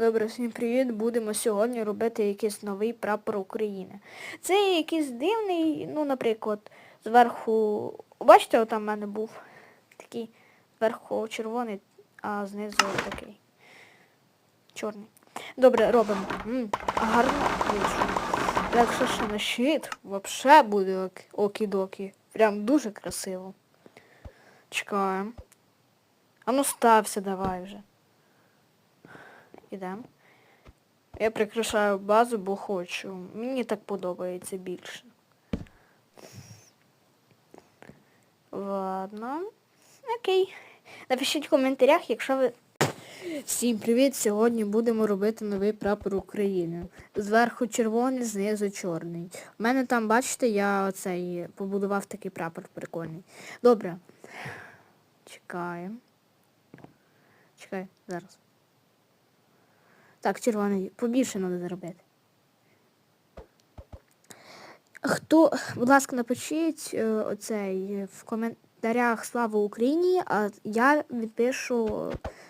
Добре, всім привіт. Будемо сьогодні робити якийсь новий прапор України. Це якийсь дивний, ну, наприклад, зверху. Бачите, отам в мене був такий зверху червоний, а знизу такий чорний. Добре, робимо. М, гарно вийшло. Якщо ще на щит, взагалі буде ок- окі-докі. Прям дуже красиво. Чекаємо. А ну стався давай вже. Ідемо. Я прикрашаю базу, бо хочу. Мені так подобається більше. Ладно. Окей. Напишіть в коментарях, якщо ви... Всім привіт! Сьогодні будемо робити новий прапор України. Зверху червоний, знизу чорний. У мене там, бачите, я оцей побудував такий прапор прикольний. Добре. Чекаємо. Чекай, зараз. Так, червоний, побільше треба зробити. Хто, будь ласка, напишіть е, оцей в коментарях Слава Україні, а я відпишу